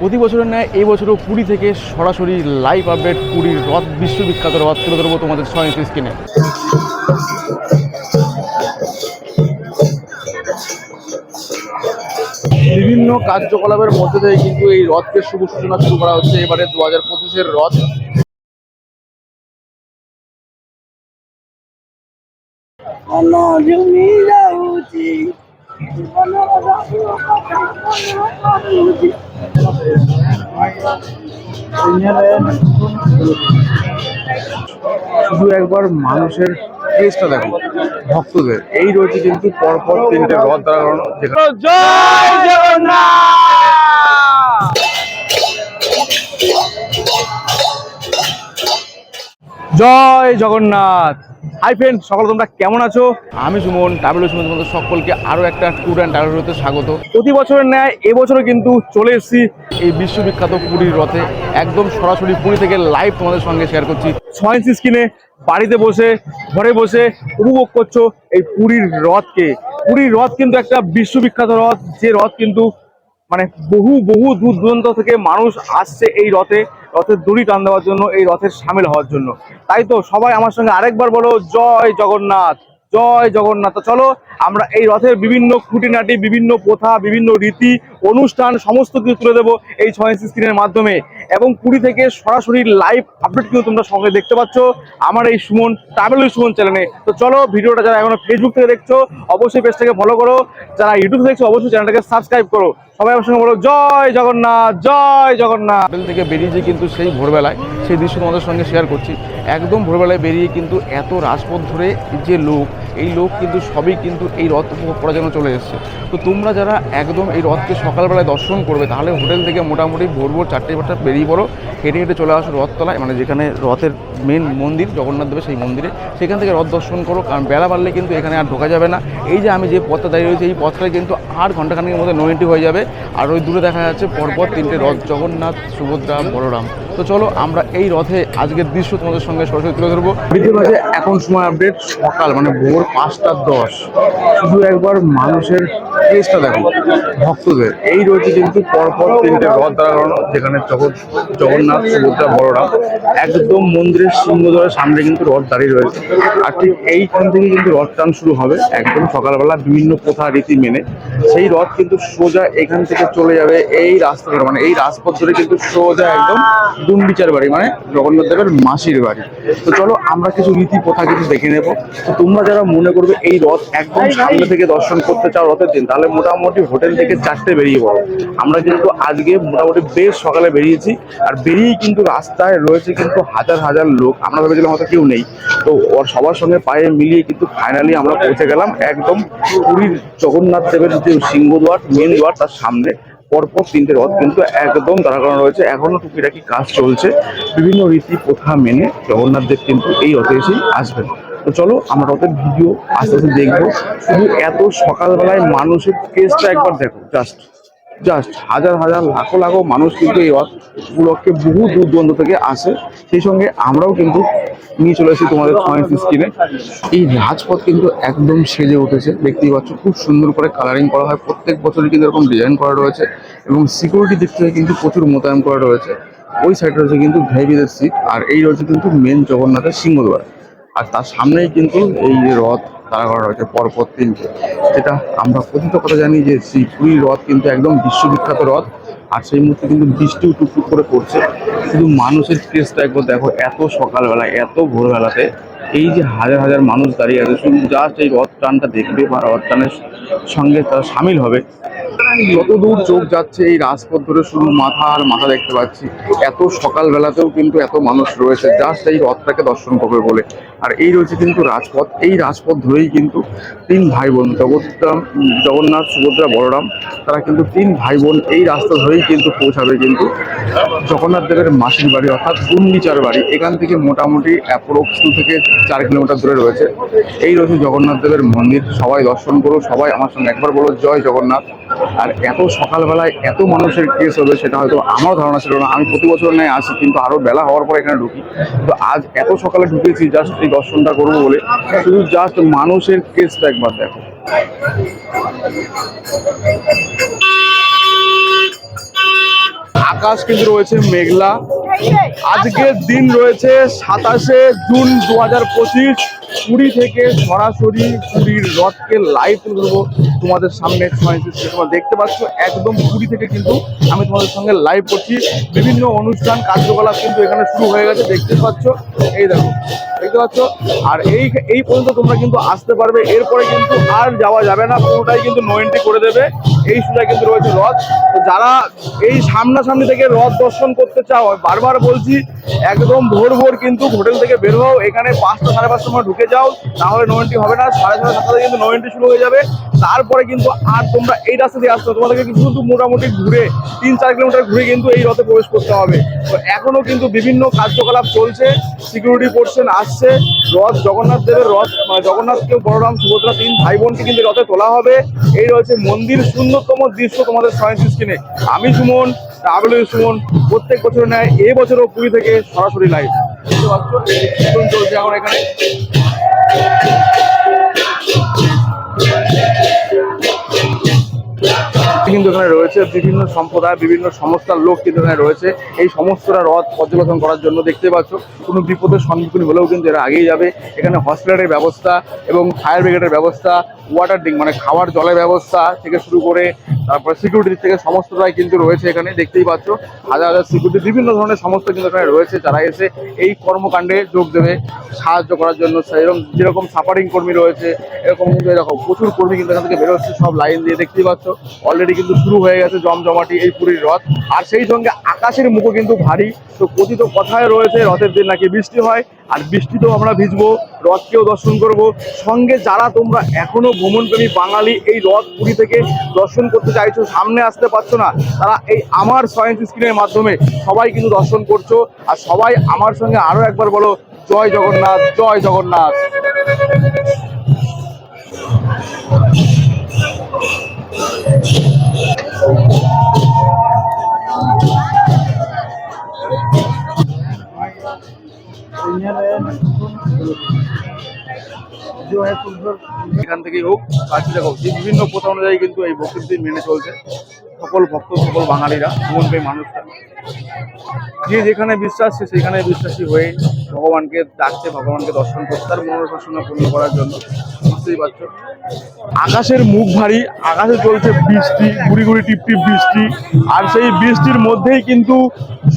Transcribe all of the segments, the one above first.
প্রতি বছরের ন্যায় এই বছরও পুরী থেকে সরাসরি লাইভ আপডেট পুরীর রথ, বিশ্ববিখ্যাত রথ তুলে ধরবো তোমাদের ইঞ্চি স্ক্রিনে বিভিন্ন কার্যকলাপের মধ্যে থেকে কিন্তু এই রথকে শুভ সূচনা শুরু করা হচ্ছে। এবারে দু হাজার পঁচিশের রথ শুধু একবার মানুষের কেসটা দেখো, ভক্তদের। এই রয়েছে কিন্তু পরপর তিনটে রথ যেখানে জয় জগন্নাথ! জয় জগন্নাথ। হাই ফ্রেন্ড সকল তোমরা কেমন আছো? আমি সুমন ট্রাভেল সুমন তোমাদের সকলকে আরও একটা ট্যুর অ্যান্ড ট্রাভেল হতে স্বাগত। প্রতি বছরের ন্যায় এবছরও কিন্তু চলে এসেছি। এই বিশ্ববিখ্যাত পুরীর রথে একদম সরাসরি পুরী থেকে লাইভ তোমাদের সঙ্গে শেয়ার করছি। ছয় ইঞ্চি স্ক্রিনে বাড়িতে বসে ঘরে বসে উপভোগ করছ এই পুরীর রথকে। পুরীর রথ কিন্তু একটা বিশ্ববিখ্যাত রথ। যে রথ কিন্তু মানে বহু বহু দূর দূরান্ত থেকে মানুষ আসছে এই রথে। রথের দড়ি টান দেওয়ার জন্য, এই রথের সামিল হওয়ার জন্য। তাই তো সবাই আমার সঙ্গে আরেকবার বলো, জয় জগন্নাথ জয় জগন্নাথ। চলো, আমরা এই রথের বিভিন্ন খুঁটিনাটি, বিভিন্ন প্রথা, বিভিন্ন রীতি, অনুষ্ঠান, সমস্ত কিছু তুলে দেবো এই ছয় ইঞ্চি স্ক্রিনের মাধ্যমে। এবং পুরী থেকে সরাসরি লাইভ আপডেট কিন্তু তোমরা সঙ্গে দেখতে পাচ্ছ আমার এই সুমন ট্রাভেল সুমন চ্যানেলে তো চলো, ভিডিওটা যারা এখনও ফেসবুক থেকে দেখছ, অবশ্যই পেজটাকে ফলো করো। যারা ইউটিউব দেখছ, অবশ্যই চ্যানেলটাকে সাবস্ক্রাইব করো। সবাই সঙ্গে বলো জয় জগন্নাথ জয় জগন্নাথ। হোটেল থেকে বেরিয়েছি কিন্তু সেই ভোরবেলায়, সেই দৃশ্য তোমাদের সঙ্গে শেয়ার করছি। একদম ভোরবেলায় বেরিয়ে কিন্তু এত রাজপথ ধরে যে লোক, এই লোক কিন্তু সবই কিন্তু এই রথ উপভোগ করার জন্য চলে এসছে। তো তোমরা যারা একদম এই রথকে সকালবেলায় দর্শন করবে, তাহলে হোটেল থেকে মোটামুটি ভোর ভোর চারটে পাঁচটা বেরিয়ে পড়ো, হেঁটে হেঁটে চলে আসো রথতলায় মানে যেখানে রথের মেন মন্দির, জগন্নাথ দেবের সেই মন্দিরে। সেখান থেকে রথ দর্শন করো, কারণ বেলা বাড়লে কিন্তু এখানে আর ঢোকা যাবে না। এই যে আমি যে পথটা দাঁড়িয়ে রয়েছি, এই পথটা কিন্তু আর ঘন্টাখানেকের মধ্যে নো এন্ট্রি হয়ে যাবে। আর ওই দূরে দেখা যাচ্ছে পরপর তিনটে রথ, জগন্নাথ, সুভদ্রা, বলরাম। তো চলো, আমরা এই রথে আজকের দৃশ্য তোমাদের সঙ্গে সরাসরি তুলে ধরবো। এখন সময় আপডেট সকাল মানে ভোর পাঁচটা দশ। শুধু একবার মানুষের কেসটা দেখো, ভক্তদের। এই রয়েছে কিন্তু পরপর তিনটে রথ দাঁড়ানো, যেখানে জগন্নাথ, সুভদ্রা, বলরাম একদম মন্দিরের সিংহদ্বারের সামনে কিন্তু রথ দাঁড়িয়ে রয়েছে। আর ঠিক এইখান থেকে কিন্তু রথ টান শুরু হবে একদম সকালবেলা বিভিন্ন প্রথা রীতি মেনে। সেই রথ কিন্তু সোজা এখান থেকে চলে যাবে এই রাস্তা ধরে মানে এই রাজপথ ধরে কিন্তু সোজা একদম গুন্ডিচার বাড়ি মানে জগন্নাথ দেবের মাসির বাড়ি। তো চলো আমরা কিছু রীতি প্রথা কিছু দেখে নেব। তো তোমরা যারা মনে করবে এই রথ একদম সামনে থেকে দর্শন করতে চাও রথের দিন, তাহলে মোটামুটি হোটেল থেকে চারটে বেরিয়ে পড়ো। আমরা কিন্তু আজকে মোটামুটি বেশ সকালে বেরিয়েছি, আর বেরিয়েই কিন্তু রাস্তায় রয়েছে কিন্তু হাজার হাজার লোক। আমরা ভেবেছিলাম হয়তো কেউ নেই। তো ওর সবার সঙ্গে পায়ে মিলিয়ে কিন্তু ফাইনালি আমরা পৌঁছে গেলাম একদম পুরীর জগন্নাথ দেবের যে সিংহদ্বার মেন দ্বার, তার সামনে পরপর তিনটে রথ কিন্তু একদম দাঁড়া করানো রয়েছে। এখনও টুকিটাকি কাজ চলছে। বিভিন্ন রীতি প্রথা মেনে জগন্নাথ দেব কিন্তু এই রথে এসেই আসবেন। তো চলো, আমরা রথের ভিডিও আস্তে আস্তে দেখব। শুধু এত সকালবেলায় মানুষের কেসটা একবার দেখো জাস্ট জাস্ট হাজার হাজার, লাখো লাখো মানুষ কিন্তু এই উপলক্ষে বহু দূর দূরান্ত থেকে আসে। সেই সঙ্গে আমরাও কিন্তু নিয়ে চলে এসেছি তোমাদের ছয় স্ক্রিনে এই রাজপথ কিন্তু একদম সেজে উঠেছে, দেখতেই পাচ্ছ, খুব সুন্দর করে কালারিং করা হয়। প্রত্যেক বছরই কিন্তু এরকম ডিজাইন করা রয়েছে এবং সিকিউরিটি দিক থেকে কিন্তু প্রচুর মোতায়েন করা রয়েছে। ওই সাইডে রয়েছে কিন্তু ভিআইপিদের সিট আর এই রয়েছে কিন্তু মেন জগন্নাথের সিংহদ্বার। আর তার সামনেই কিন্তু এই যে রথ তারা করা রয়েছে পরপর তিনটে। সেটা আমরা কথিত কথা জানি যে শ্রী পুরীর রথ কিন্তু একদম বিশ্ববিখ্যাত রথ, আর সেই মুহূর্তে কিন্তু বৃষ্টিও টুকটুক করে পড়ছে। শুধু মানুষের কেসটা একবার দেখো, এত সকালবেলা, এত ভোরবেলাতে এই যে হাজার হাজার মানুষ দাঁড়িয়ে আছে, শুধু জাস্ট এই রথ টানটা দেখবে বা রথ টানের সঙ্গে তারা সামিল হবে। যত দূর চোখ যাচ্ছে এই রাজপথ ধরে শুধু মাথা আর মাথা দেখতে পাচ্ছি। এত সকালবেলাতেও কিন্তু এত মানুষ রয়েছে জাস্ট এই রথটাকে দর্শন করবে বলে। আর এই রয়েছে কিন্তু রাজপথ, এই রাজপথ ধরেই কিন্তু তিন ভাই বোন জগৎরাম জগন্নাথ, সুভদ্রা, বলরাম, তারা কিন্তু তিন ভাই বোন এই রাস্তা ধরেই কিন্তু পৌঁছাবে কিন্তু জগন্নাথ দেবের মাসির বাড়ি অর্থাৎ গুন্ডিচার বাড়ি। এখান থেকে মোটামুটি অ্যাপ্রোক্স থেকে চার কিলোমিটার দূরে রয়েছে। এই রয়েছে জগন্নাথ দেবের মন্দির। সবাই দর্শন করো সবাই আমার সঙ্গে একবার বলো জয় জগন্নাথ। আর এত সকালবেলায় এত মানুষের কেস হবে, সেটা হয়তো আমার ধারণা ছিল না। আমি প্রতি বছর নেয় আসি, কিন্তু আরও বেলা হওয়ার পর এখানে ঢুকি। তো আজ এত সকালে ঢুকেছি জাস্ট এই দর্শনটা করব বলে। শুধু জাস্ট মানুষের কেসটা একবার দেখো। আকাশ কিন্তু রয়েছে মেঘলা। আজকের দিন রয়েছে সাতাশে জুন দু হাজার পঁচিশ পুরী থেকে সরাসরি পুরীর রথকে লাইভ তুলে ধরবো তোমাদের সামনে তোমরা দেখতে পাচ্ছ, একদম পুরী থেকে কিন্তু আমি তোমাদের সঙ্গে লাইভ করছি। বিভিন্ন অনুষ্ঠান, কার্যকলাপ কিন্তু এখানে শুরু হয়ে গেছে, দেখতে পাচ্ছ, এই দেখো। দেখতে পাচ্ছ? আর এই এই পর্যন্ত তোমরা কিন্তু আসতে পারবে। এরপরে কিন্তু আর যাওয়া যাবে না। পুরোটাই কিন্তু নো এন্ট্রি করে দেবে। এই সুজায় কিন্তু রয়েছে রথ। তো যারা এই সামনাসামনি থেকে রথ দর্শন করতে চাও বারবার বলছি, একদম ভোর ভোর কিন্তু হোটেল থেকে বের হও। এখানে পাঁচটা সাড়ে পাঁচটার সময় ঢুকে যাও। তাহলে নো এন্ট্রি হবে না। সাড়ে ছটা সাতটা কিন্তু নো এন্ট্রি শুরু হয়ে যাবে। তারপরে কিন্তু আর তোমরা এই রাস্তা দিয়ে আসতে তোমাদেরকে কিন্তু মোটামুটি ঘুরে, তিন চার কিলোমিটার ঘুরে কিন্তু এই রথে প্রবেশ করতে হবে। তো এখনও কিন্তু বিভিন্ন কার্যকলাপ চলছে। সিকিউরিটি পার্সন আসছে। রথ জগন্নাথ দেবের রথ মানে জগন্নাথকে বলরাম, সুভদ্রা তিন ভাই বোনকে কিন্তু রথে তোলা হবে। এই রয়েছে মন্দির সুন্দরতম দৃশ্য তোমাদের সায়েন্স স্ক্রিনে। আমি সুমন ট্রাভেল সুমন, প্রত্যেক বছর নেয় এবছরও বছরও পুরী থেকে সরাসরি লাইভ চলছে এখন এখানে। কিন্তু এখানে রয়েছে বিভিন্ন সম্প্রদায়, বিভিন্ন সংস্থার লোক কিন্তু এখানে রয়েছে। এই সমস্তটা রথ পর্যবেক্ষণ করার জন্য দেখতে পাচ্ছ। কোনো বিপদের সম্মুখীন হলেও কিন্তু এরা আগেই যাবে। এখানে হসপিটালের ব্যবস্থা এবং ফায়ার ব্রিগেডের ব্যবস্থা ওয়াটার ডিং মানে খাওয়ার জলের ব্যবস্থা থেকে শুরু করে তারপরে সিকিউরিটি থেকে সমস্তটাই কিন্তু রয়েছে এখানে, দেখতেই পাচ্ছ। হাজার হাজার সিকিউরিটি বিভিন্ন ধরনের সমস্ত কিন্তু এখানে রয়েছে যারা এসে এই কর্মকাণ্ডে যোগ দেবে সাহায্য করার জন্য। সেরকম, যেরকম সাফারিং কর্মী রয়েছে, এরকম কিন্তু এরকম প্রচুর কর্মী কিন্তু এখান থেকে বেরোচ্ছে সব লাইন দিয়ে দেখতেই পাচ্ছ। অলরেডি কিন্তু শুরু হয়ে গেছে জমজমাটি এই পুরীর রথ। আর সেই সঙ্গে আকাশের মুখও কিন্তু ভারী। তো কথিত কথায় রয়েছে, রথের দিন নাকি বৃষ্টি হয় আর বৃষ্টিতেও আমরা ভিজবো রথকেও দর্শন করব। সঙ্গে যারা তোমরা এখনও ভ্রমণপ্রেমী বাঙালি, এই রথ পুরী থেকে দর্শন করতে চাইছো, সামনে আসতে পারছ না, তারা এই আমার সায়েন্স স্ক্রিনের মাধ্যমে সবাই কিন্তু দর্শন করছ। আর সবাই আমার সঙ্গে আরও একবার বলো, জয় জগন্নাথ জয় জগন্নাথ। এখান থেকেই হোক হোক বিভিন্ন প্রথা অনুযায়ী কিন্তু এই দিন মেনে চলছে। সকল ভক্ত, সকল বাঙালিরা, জীবনপ্রেমী মানুষরা। যে যেখানে বিশ্বাস সে সেখানে বিশ্বাসী হয়ে ভগবানকে ডাকছে, ভগবানকে দর্শন করছে, তার মনোবাসনা পূর্ণ করার জন্য। বুঝতেই পারছ? আকাশের মুখ ভারী আকাশে চলছে বৃষ্টি, গুড়ি গুড়ি, টিপ টিপ বৃষ্টি। আর সেই বৃষ্টির মধ্যেই কিন্তু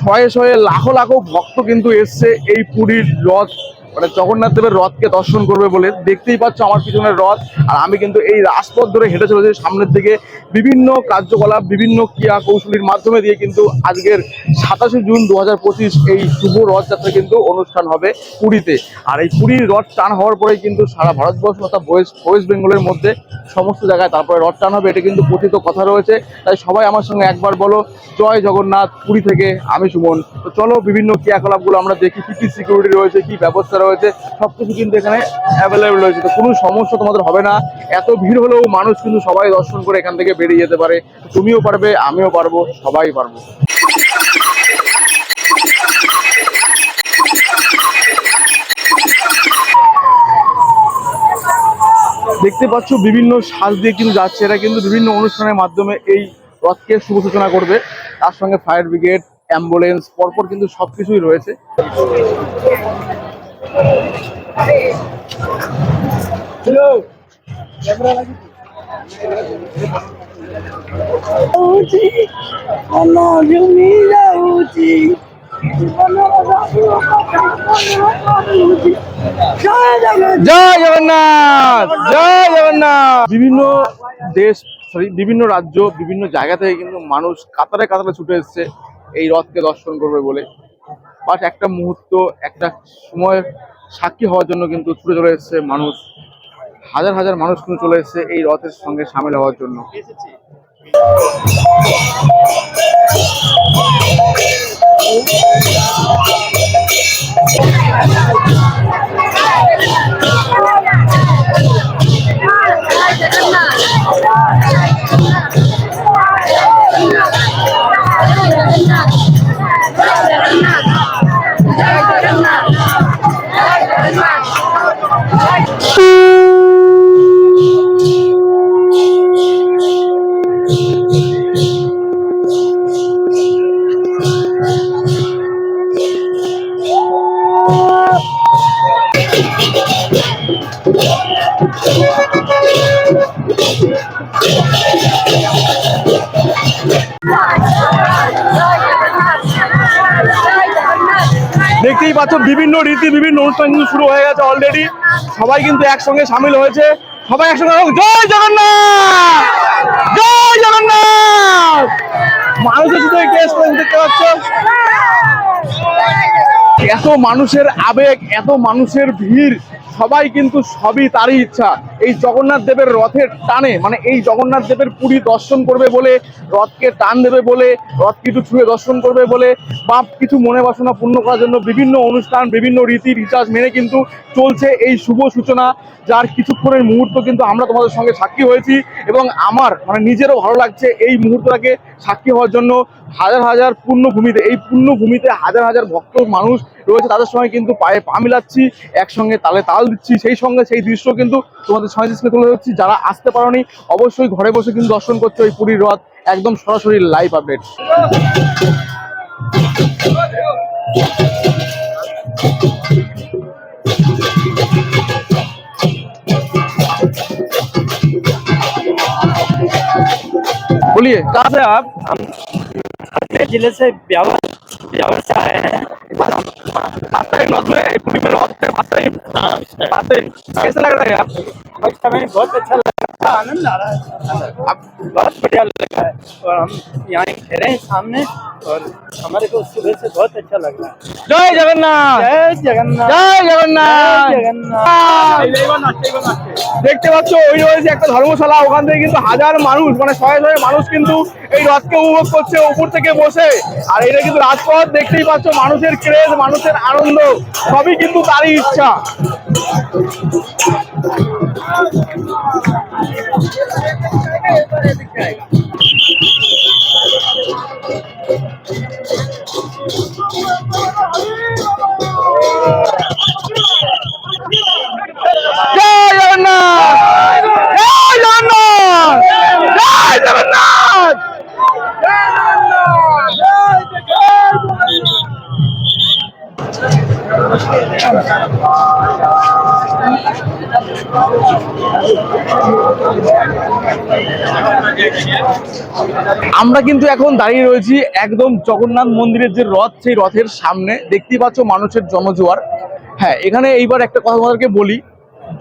শয়ে শয়ে লাখো লাখো ভক্ত কিন্তু এসছে এই পুরীর রথ মানে জগন্নাথ দেবের রথকে দর্শন করবে বলে দেখতেই পাচ্ছ আমার পিছনের রথ। আর আমি কিন্তু এই রাজপথ ধরে হেঁটে চলেছি সামনের দিকে। বিভিন্ন কার্যকলাপ, বিভিন্ন ক্রিয়া কৌশলীর মাধ্যমে দিয়ে কিন্তু আজকের সাতাশে জুন দু হাজার পঁচিশ এই শুভ রথযাত্রা কিন্তু অনুষ্ঠান হবে পুরীতে। আর এই পুরীর রথ টান হওয়ার পরেই কিন্তু সারা ভারতবর্ষ তথা ওয়েস্ট ওয়েস্ট বেঙ্গলের মধ্যে সমস্ত জায়গায় তারপরে রথ টান হবে, এটা কিন্তু কথিত কথা রয়েছে। তাই সবাই আমার সঙ্গে একবার বলো, জয় জগন্নাথ, পুরী থেকে আমি সুমন। তো চলো বিভিন্ন ক্রিয়াকলাপগুলো আমরা দেখি, কি কি সিকিউরিটি রয়েছে, কী ব্যবস্থা রয়েছে সব কিছু কিন্তু এখানে অ্যাভেলেবেল রয়েছে। তো কোনো সমস্যা তোমাদের হবে না। এত ভিড় হলেও মানুষ কিন্তু সবাই দর্শন করে এখান থেকে বেরিয়ে যেতে পারে। তুমিও পারবে, আমিও পারব, সবাই পারব। দেখতে পাচ্ছ বিভিন্ন সাজ দিয়ে কিন্তু যাচ্ছে। এরা কিন্তু বিভিন্ন অনুষ্ঠানের মাধ্যমে এই রথকে শুভ সূচনা করবে। তার সঙ্গে ফায়ার ব্রিগেড অ্যাম্বুলেন্স পরপর কিন্তু সবকিছুই রয়েছে। বিভিন্ন দেশ সরি বিভিন্ন রাজ্য, বিভিন্ন জায়গা থেকে কিন্তু মানুষ কাতারে কাতারে ছুটে এসছে এই রথকে দর্শন করবে বলে। বাট একটা মুহূর্ত, একটা সময় সাক্ষী হওয়ার জন্য কিন্তু ছুটে চলে এসছে মানুষ। হাজার হাজার মানুষ কিন্তু চলে এসছে এই রথের সঙ্গে সামিল হওয়ার জন্য। দেখতেই পাচ্ছ বিভিন্ন রীতি, বিভিন্ন অনুষ্ঠান কিন্তু শুরু হয়ে গেছে অলরেডি সবাই কিন্তু একসঙ্গে সামিল হয়েছে। সবাই একসঙ্গে জয় জগন্নাথ! জয় জগন্নাথ! মানুষের শুধু কেস দেখতে পাচ্ছ। এত মানুষের আবেগ, এত মানুষের ভিড়, সবাই কিন্তু সবই তারই ইচ্ছা। এই জগন্নাথ দেবের রথের টানে মানে এই জগন্নাথ দেবের পুরী দর্শন করবে বলে, রথকে টান দেবে বলে, রথ কিছু ছুঁয়ে দর্শন করবে বলে, বা কিছু মনে বাসনা পূর্ণ করার জন্য বিভিন্ন অনুষ্ঠান, বিভিন্ন রীতি রিচার্জ মেনে কিন্তু চলছে এই শুভ সূচনা, যার কিছুক্ষণের মুহূর্ত কিন্তু আমরা তোমাদের সঙ্গে সাক্ষী হয়েছি, এবং আমার মানে নিজেরও ভালো লাগছে এই মুহূর্তটাকে সাক্ষী হওয়ার জন্য। হাজার হাজার পূর্ণভূমিতে এই পূর্ণভূমিতে হাজার হাজার ভক্ত মানুষ রয়েছে, তাদের সঙ্গে কিন্তু পায়ে পা মিলাচ্ছি, একসঙ্গে তালে তাল দিচ্ছি, সেই সঙ্গে সেই দৃশ্য কিন্তু তোমাদের সঙ্গে দৃশ্যকে তুলে ধরছি যারা আসতে পারোনি অবশ্যই ঘরে বসে কিন্তু দর্শন করছো এই পুরীর রথ একদম সরাসরি লাইভ আপডেট बोलिए कहाँ से आप अपने जिले से ब्यावर ब्यावर से आए हैं कैसा लग रहा है आप फर्स्ट हमें बहुत अच्छा लगा आनंद आ रहा है आप बहुत बढ़िया लगा है और हम यहाँ ठहरे हैं सामने और हमारे को सुबह से बहुत अच्छा लग रहा है जय जगन्नाथ जय जगन्नाथ জয় জগন্নাথ জয় জগন্নাথ। দেখতে পাচ্ছ ওই রয়েছে একটা ধর্মশালা ওখান থেকে কিন্তু হাজার মানুষ মানে শয়ে শয়ে মানুষ কিন্তু এই রথকে উপভোগ করছে উপর থেকে বসে আর এটা কিন্তু রাজপথ দেখতেই পাচ্ছ মানুষের ক্রেজ মানুষের আনন্দ সবই কিন্তু তারই ইচ্ছা। আমরা কিন্তু এখন দাঁড়িয়ে রয়েছি একদম জগন্নাথ মন্দিরের যে রথ সেই রথের সামনে। দেখতে পাচ্ছ মানুষের জনজোয়ার হ্যাঁ এখানে এইবার একটা কথা তোমাদেরকে বলি।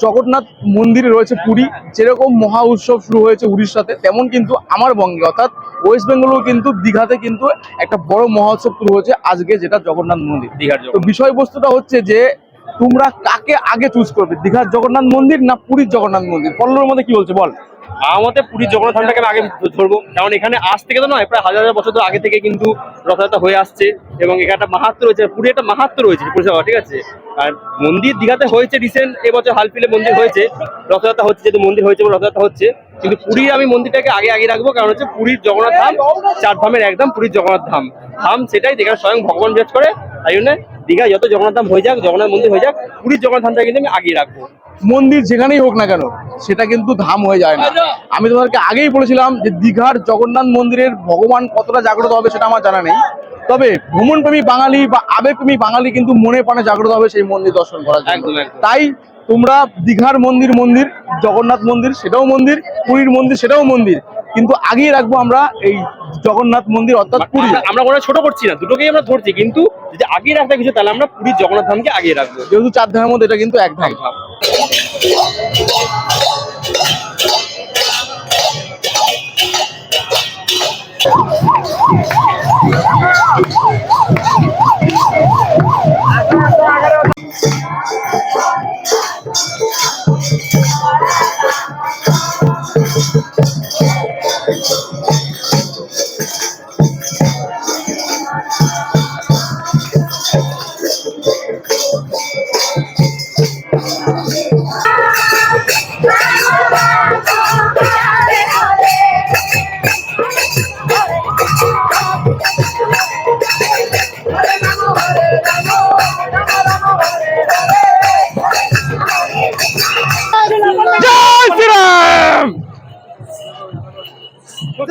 জগন্নাথ মন্দিরে রয়েছে পুরী। যেরকম মহা উৎসব শুরু হয়েছে উড়িষ্যাতে তেমন কিন্তু আমার বঙ্গে। অর্থাৎ ওয়েস্ট বেঙ্গলেও কিন্তু দীঘাতে কিন্তু একটা বড় মহোৎসব শুরু হয়েছে আজকে যেটা জগন্নাথ মন্দির। দীঘার তো বিষয়বস্তুটা হচ্ছে যে তোমরা কাকে আগে চুজ করবে? দীঘার জগন্নাথ মন্দির না পুরীর জগন্নাথ মন্দির? পল্লবের মধ্যে কি বলছে বল? মতে পুরীর জগন্নাথ আমি আগে ধরবো। কারণ এখানে আজ থেকে তো নয়, প্রায় হাজার হাজার বছর আগে থেকে কিন্তু রথযাত্রা হয়ে আসছে এবং এখানে একটা মাহাত্ম রয়েছে, পুরী একটা মাহাত্ম রয়েছে পরিষেবা ঠিক আছে? আর মন্দির দীঘাতে হয়েছে রিসেন্ট এবছর হালফিলে মন্দির হয়েছে, রথযাত্রা হচ্ছে, যেহেতু মন্দির হয়েছে এবং রথযাত্রা হচ্ছে। কিন্তু পুরীর আমি মন্দিরটাকে আগে আগে রাখব কারণ হচ্ছে পুরীর জগন্নাথ ধাম চার ধামের একদম পুরীর জগন্নাথ ধাম। ধাম সেটাই যেখানে স্বয়ং ভগবান বিরাজ করে তাই জন্য দীঘায় যত জগন্নাথ ধাম হয়ে যাক জগন্নাথ মন্দির হয়ে যাক পুরীর জগন্নাথ ধামটা কিন্তু আমি আগিয়ে রাখব। মন্দির যেখানেই হোক না কেন সেটা কিন্তু ধাম হয়ে যায় না। আমি তোমাদেরকে আগেই বলেছিলাম যে দীঘার জগন্নাথ মন্দিরের ভগবান কতটা জাগ্রত হবে সেটা আমার জানা নেই। তবে ভ্রমণপ্রেমী বাঙালি বা আবেগপ্রেমী বাঙালি কিন্তু মনে প্রাণে জাগ্রত হবে সেই মন্দির দর্শন করার জন্য। তাই তোমরা দীঘার মন্দির মন্দির জগন্নাথ মন্দির সেটাও মন্দির পুরীর মন্দির সেটাও মন্দির। কিন্তু আগেই রাখব আমরা এই জগন্নাথ মন্দির অর্থাৎ পুরী। আমরা কোনো ছোট করছি না দুটোকেই আমরা ধরছি। কিন্তু যদি আগিয়ে রাখতে কিছু তাহলে আমরা পুরীর জগন্নাথ ধামকে আগিয়ে রাখব। যেহেতু চার ধামের মধ্যে এটা কিন্তু এক ধাম। ধাম।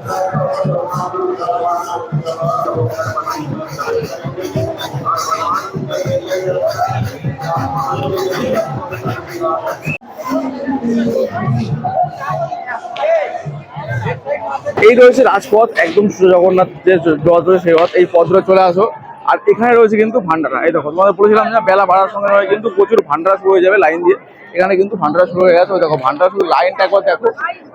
এই রয়েছে রাজপথ, একদম জগন্নাথ যে রথ রয়েছে সেই রথ এই পথ ধরে চলে আসো। আর এখানে রয়েছে কিন্তু ভান্ডারা। এই দেখো, তোমাদের বলেছিলাম না, বেলা বাড়ার সঙ্গে কিন্তু প্রচুর ভান্ডারা শুরু হয়ে যাবে লাইন দিয়ে। এখানে কিন্তু ভান্ডারা শুরু হয়ে গেছে। দেখো, ভান্ডারা শুধু লাইনটা একবার দেখো।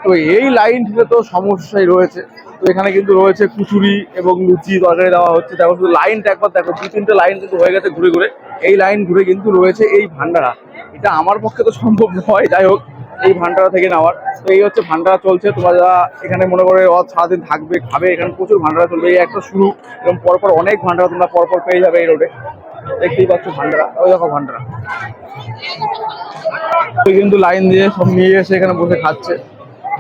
তো এই লাইন তো সমস্যাই রয়েছে। তো এখানে কিন্তু রয়েছে কুচুরি এবং লুচি তরকারি দেওয়া হচ্ছে। দেখো, শুধু লাইনটা একবার দেখো। দু, তিনটে লাইন কিন্তু হয়ে গেছে ঘুরে ঘুরে। এই লাইন ঘুরে কিন্তু রয়েছে এই ভান্ডারা। এটা আমার পক্ষে তো সম্ভব নয়। যাই হোক, এই ভান্ডারা থেকে নেওয়ার। তো এই হচ্ছে ভান্ডারা চলছে। তোমরা যারা এখানে মনে করে সারাদিন থাকবে, খাবে, এখানে প্রচুর ভান্ডারা চলবে। এই একটা শুরু এবং পরপর অনেক ভান্ডারা তোমরা পরপর পেয়ে যাবে এই রোডে। দেখতেই পাচ্ছ ভান্ডারা। ওই দেখো ভান্ডারা। কিন্তু লাইন দিয়ে সব নিয়ে এসে এখানে বসে খাচ্ছে।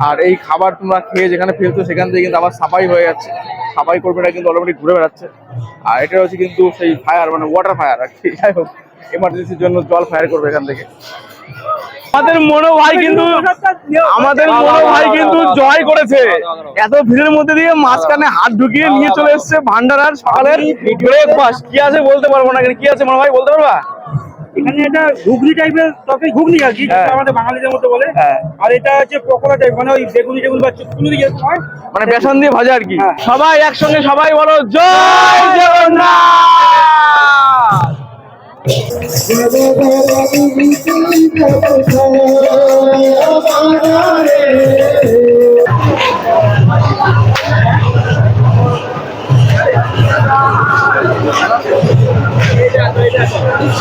আর এই খাবার তোমরা খেয়ে যেখানে ফেলছো সেখান থেকে কিন্তু আবার সাফাই হয়ে যাচ্ছে। সাফাই কর্মীরা কিন্তু অলরেডি ঘুরে বেড়াচ্ছে। আর এটা হচ্ছে কিন্তু সেই ফায়ার মানে ওয়াটার ফায়ার আর কি। যাই হোক এমার্জেন্সির জন্য জল ফায়ার করবে এখান থেকে। আমাদের মনো ভাই কিন্তু আমাদের মনো ভাই কিন্তু জয় করেছে। এত ভিড়ের মধ্যে দিয়ে মাঝখানে হাত ঢুকিয়ে নিয়ে চলে এসেছে ভান্ডারার সকালের ব্রেকফাস্ট কি আছে বলতে পারব না কি আছে মনো ভাই বলতে পারবা? এখানে এটা ঘুগনি টাইপের তরকারি ঘুগনি আর কি যেটা হ্যাঁ। আমাদের বাঙালিদের মধ্যে বলে হ্যাঁ। আর এটা হচ্ছে পকোড়া টাইপ মানে ওই বেগুনি টেগুনি বা চুকুনি হয় মানে বেসন দিয়ে ভাজা আর কি হ্যাঁ। সবাই একসঙ্গে সবাই বলো জয় জগন্নাথ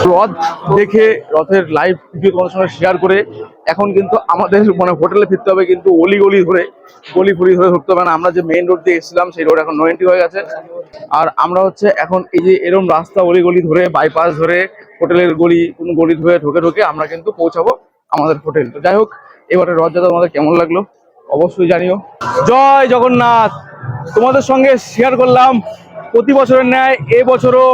রথ দেখে, রথের লাইভ ভিডিও তোমাদের সঙ্গে শেয়ার করে, এখন কিন্তু আমাদের মানে হোটেলে ফিরতে হবে কিন্তু অলি গলি ধরে, গলি ফুলি ধরে ধরতে হবে না। আমরা যে মেইন রোড দিয়ে এসেছিলাম, সেই রোড এখন নয়েন্টি হয়ে গেছে। আর আমরা হচ্ছে এখন এই যে এরম রাস্তা অলি গলি ধরে বাইপাস ধরে হোটেলের গলি, কোন গলি ধরে ঢুকে ঢুকে আমরা কিন্তু পৌঁছাবো আমাদের হোটেল তো যাই হোক, এবারে রথযাত্রা তোমাদের কেমন লাগল? অবশ্যই জানিও। জয় জগন্নাথ! তোমাদের সঙ্গে শেয়ার করলাম প্রতি বছরের ন্যায় এবছরও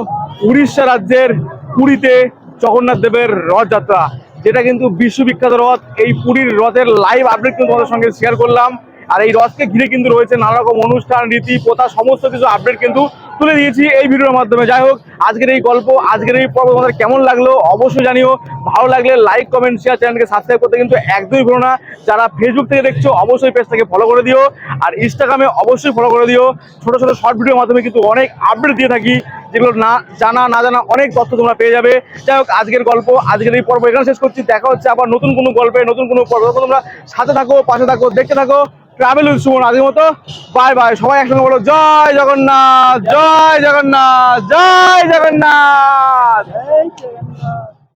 উড়িষ্যা রাজ্যের পুরীতে জগন্নাথ দেবের রথযাত্রা, যেটা কিন্তু বিশ্ববিখ্যাত রথ। এই পুরীর রথের লাইভ আপডেট কিন্তু তোমাদের সঙ্গে শেয়ার করলাম। আর এই রথকে ঘিরে কিন্তু রয়েছে নানা রকম অনুষ্ঠান, রীতি, প্রথা, সমস্ত কিছু আপডেট কিন্তু তুলে দিয়েছি এই ভিডিওর মাধ্যমে। যাই হোক, আজকের এই গল্প, আজকের এই পর্ব তোমাদের কেমন লাগল অবশ্যই জানিও। ভালো লাগলে লাইক কমেন্ট শেয়ার চ্যানেলকে সাবস্ক্রাইব করতে কিন্তু একদমই ভুলো না। যারা ফেসবুক থেকে দেখছ, অবশ্যই পেজটাকে ফলো করে দিও। আর ইনস্টাগ্রামে অবশ্যই ফলো করে দিও। ছোট ছোট শর্ট ভিডিওর মাধ্যমে কিন্তু অনেক আপডেট দিয়ে থাকি, যেগুলো না জানা না জানা অনেক তথ্য তোমরা পেয়ে যাবে। যাই হোক, আজকের গল্প, আজকের এই পর্ব এখানে শেষ করছি। দেখা হচ্ছে আবার নতুন কোনো গল্পে, নতুন কোনো পর্ব। তোমরা সাথে থাকো, পাশে থাকো, দেখতে থাকো। ট্রাভেল সুমন আজকের মতো। বাই বাই, সবাই একসঙ্গে বলো, জয় জগন্নাথ জয় জগন্নাথ জয় জগন্নাথ।